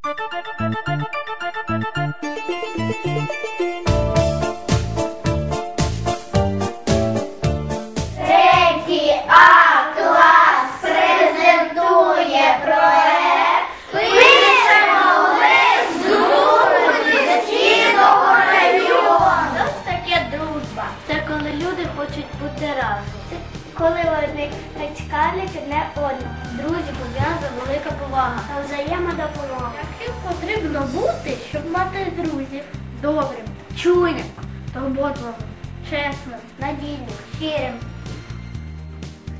Thank you. Цікавлять одне одного. Друзі, пов'язана велика повага. Та взаємодопомога. Яким потрібно бути, щоб мати друзів? Добрим, чуйним, турботливим, чесним, надійним, щирим.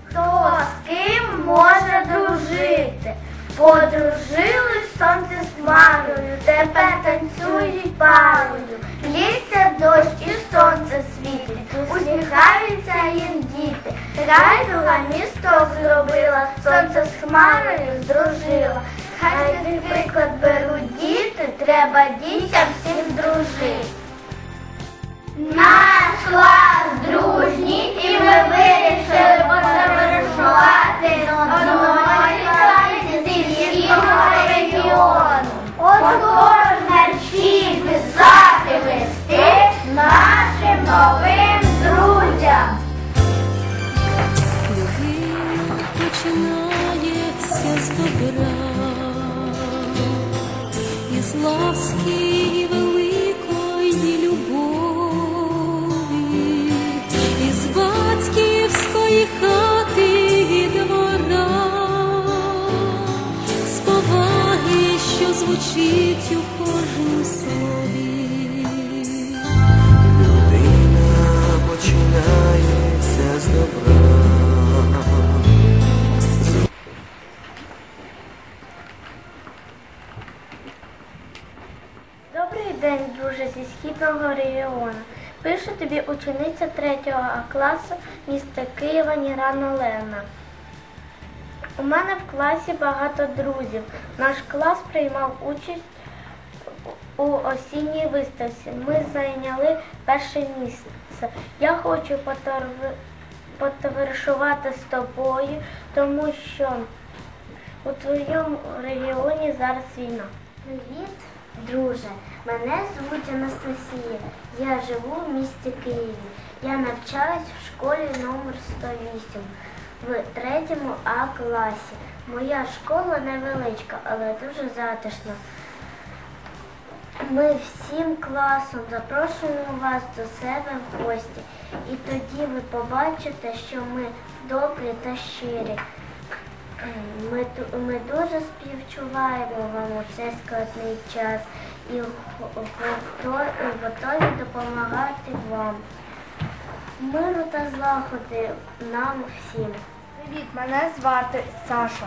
Хто з ким може дружити? Подружились сонце з хмарою, тепер танцюють парою. Лється дощ і сонце світить, усміхаються їм. Райдуга місто зробила, сонце з хмарою здружила. Хай цей приклад беруть діти, треба дітям всім дружити. Наш клас дружній, і ми вирішили потоваришувати одної класі зі всього регіону. Отож, мерщій писати листи добра, із ласки великої любові, із батьківської хати і двора, з поваги, що звучить у учениця 3 А класу міста Києва Нірана Лена. У мене в класі багато друзів. Наш клас приймав участь у осінній виставці. Ми зайняли перше місце. Я хочу потоваришувати з тобою, тому що у твоєму регіоні зараз війна. Привіт, друже. Мене звуть Анастасія. Я живу в місті Києві. Я навчаюсь в школі номер 108 в третьому А класі. Моя школа невеличка, але дуже затишна. Ми всім класом запрошуємо вас до себе в гості. І тоді ви побачите, що ми добрі та щирі. Ми, ми дуже співчуваємо вам у цей складний час і готові, допомагати вам. Миру та злагоди нам всім. Привіт, мене звати Саша.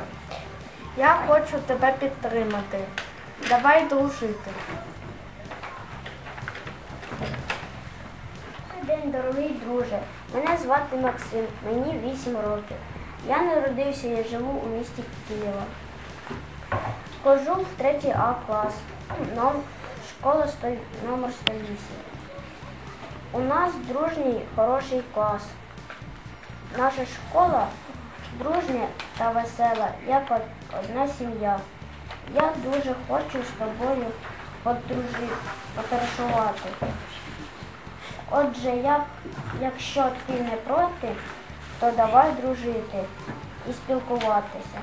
Я хочу тебе підтримати. Давай дружити. День, дорогий друже. Мене звати Максим, мені 8 років. Я народився і живу у місті Києва. Хожу в 3 А клас, школа 100, номер 108. У нас дружній хороший клас. Наша школа дружня та весела, як одна сім'я. Я дуже хочу з тобою подружити. Отже, як, якщо ти не проти, то давай дружити і спілкуватися.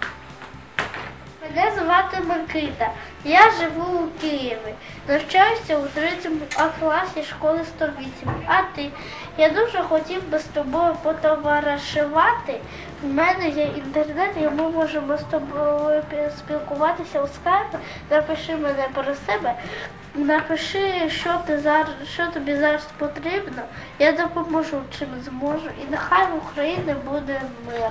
Мене звати Микита. Я живу у Києві. Навчаюся у третьому класі школи 108. А ти? Я дуже хотів би з тобою потоваришувати. У мене є інтернет, і ми можемо з тобою спілкуватися у скайпі. Напиши мене про себе. Напиши, що ти зараз, що тобі зараз потрібно. Я допоможу чим зможу. І нехай в Україні буде мир.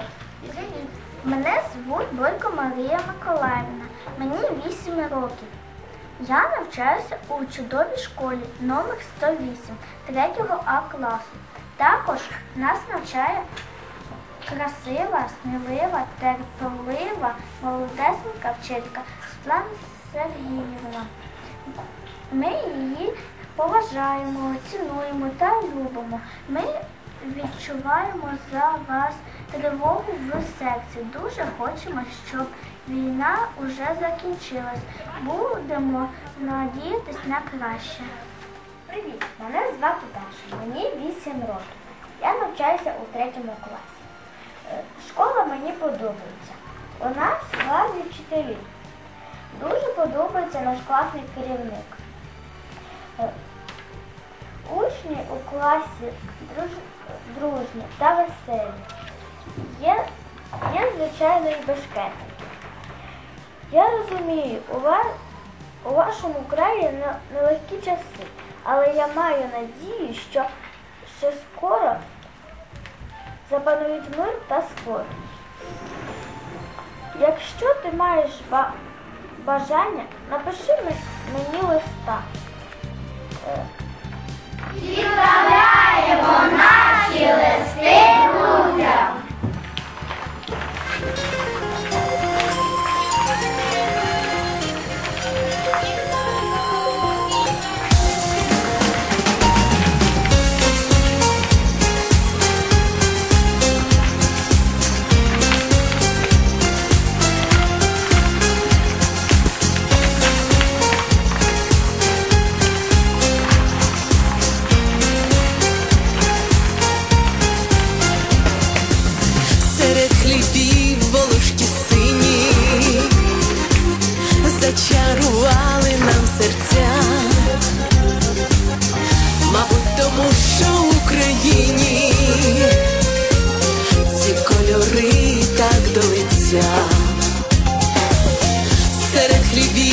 Мене звуть Бойко Марія Миколаївна. Мені 8 років. Я навчаюся у чудовій школі номер 108 3 А класу. Також нас навчає красива, смілива, терпелива, молодесенька вчителька Світлана Сергіївна. Ми її поважаємо, цінуємо та любимо. Ми відчуваємо за вас тривогу в секції. Дуже хочемо, щоб Війна уже закінчилась. Будемо надіятись на краще. Привіт, мене звати Даша, мені 8 років. Я навчаюся у третьому класі. Е, Школа мені подобається. У нас гарні вчителі. Дуже подобається наш класний керівник. Е, Учні у класі друж- дружні та веселі. Є, є звичайно, і. Я розумію, у, вас, у вашому краї не- нелегкі часи, але я маю надію, що ще скоро запанують мир та спокій. Якщо ти маєш ба- бажання, напиши мені листа. oblivion.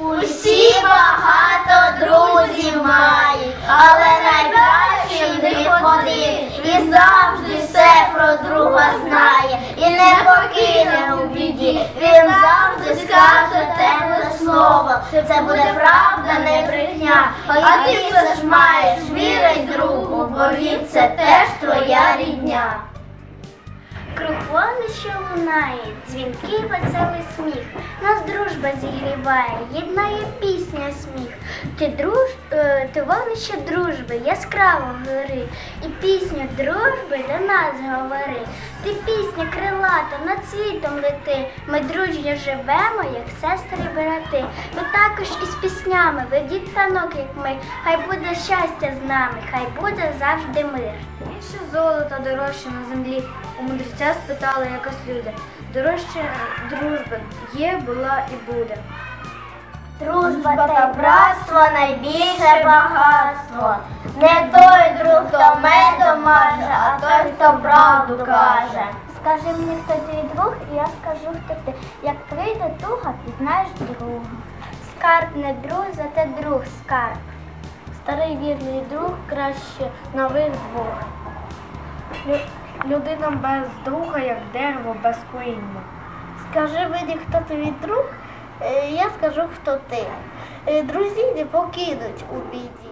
Усі багато друзів мають, але найкращий в них. І завжди все про друга знає, і не покине у біді. Він завжди скаже тепле слово. Це буде правда, не брехня. А ти все ж маєш вірить другу, бо він це теж твоя рідня. Круг вогнища лунає, дзвінкий веселий сміх. Нас дружба зігріває, єднає пісня сміх. Ти друж, е, ти вогнище дружби, яскраво гори, і пісню дружби до нас говори. Ти пісня крилата, над світом лети. Ми дружньо живемо, як сестри брати. Ви також із піснями, ведіть танок, як ми. Хай буде щастя з нами, хай буде завжди мир. Більше золота дорожче на землі. У мудреця спитали якось люди. Дорожче дружба є, була і буде. Дружба та братство найбільше багатство. Не той друг, хто медом маже, а той, хто правду каже. Скажи мені, хто твій друг, і я скажу, хто ти. Як прийде туга, пізнаєш друга. Скарб не друг, зате друг скарб. Старий вірний друг краще нових двох. Лю- Людина без друга, як дерево без коріння. Скажи мені, хто твій друг, е, я скажу, хто ти. Е, Друзі не покинуть у біді.